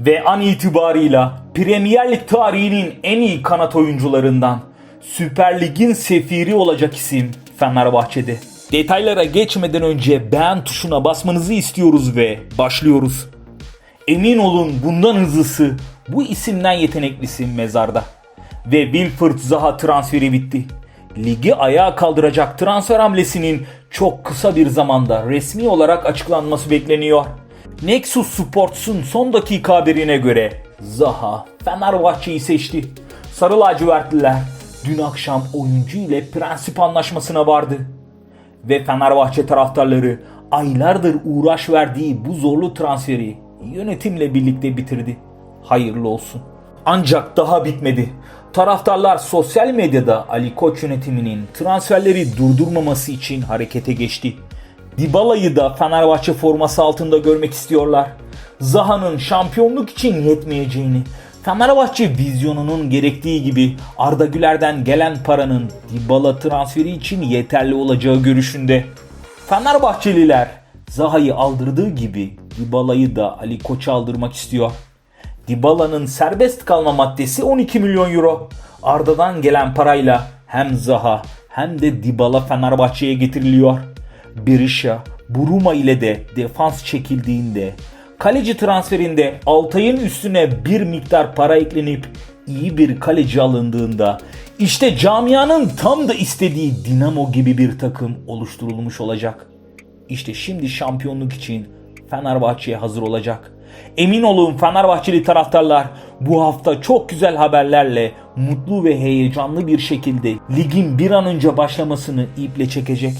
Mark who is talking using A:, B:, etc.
A: Ve an itibarıyla Premier Lig tarihinin en iyi kanat oyuncularından Süper Lig'in sefiri olacak isim Fenerbahçe'de. Detaylara geçmeden önce beğen tuşuna basmanızı istiyoruz ve başlıyoruz. Emin olun bundan hızlısı bu isimden yeteneklisi mezarda. Ve Wilfried Zaha transferi bitti. Ligi ayağa kaldıracak transfer hamlesinin çok kısa bir zamanda resmi olarak açıklanması bekleniyor. Nexus Sports'un son dakika haberine göre Zaha Fenerbahçe'yi seçti. Sarı lacivertliler dün akşam oyuncu ile prensip anlaşmasına vardı. Ve Fenerbahçe taraftarları aylardır uğraş verdiği bu zorlu transferi yönetimle birlikte bitirdi. Hayırlı olsun. Ancak daha bitmedi. Taraftarlar sosyal medyada Ali Koç yönetiminin transferleri durdurmaması için harekete geçti. Dybala'yı da Fenerbahçe forması altında görmek istiyorlar. Zaha'nın şampiyonluk için yetmeyeceğini, Fenerbahçe vizyonunun gerektiği gibi Arda Güler'den gelen paranın Dybala transferi için yeterli olacağı görüşünde. Fenerbahçeliler Zaha'yı aldırdığı gibi Dybala'yı da Ali Koç'a aldırmak istiyor. Dybala'nın serbest kalma maddesi 12 milyon euro. Arda'dan gelen parayla hem Zaha hem de Dybala Fenerbahçe'ye getiriliyor. Berisha, Buruma ile de defans çekildiğinde kaleci transferinde Altay'ın üstüne bir miktar para eklenip iyi bir kaleci alındığında işte camianın tam da istediği Dinamo gibi bir takım oluşturulmuş olacak. İşte şimdi şampiyonluk için Fenerbahçe'ye hazır olacak. Emin olun Fenerbahçeli taraftarlar bu hafta çok güzel haberlerle mutlu ve heyecanlı bir şekilde ligin bir an önce başlamasını iple çekecek.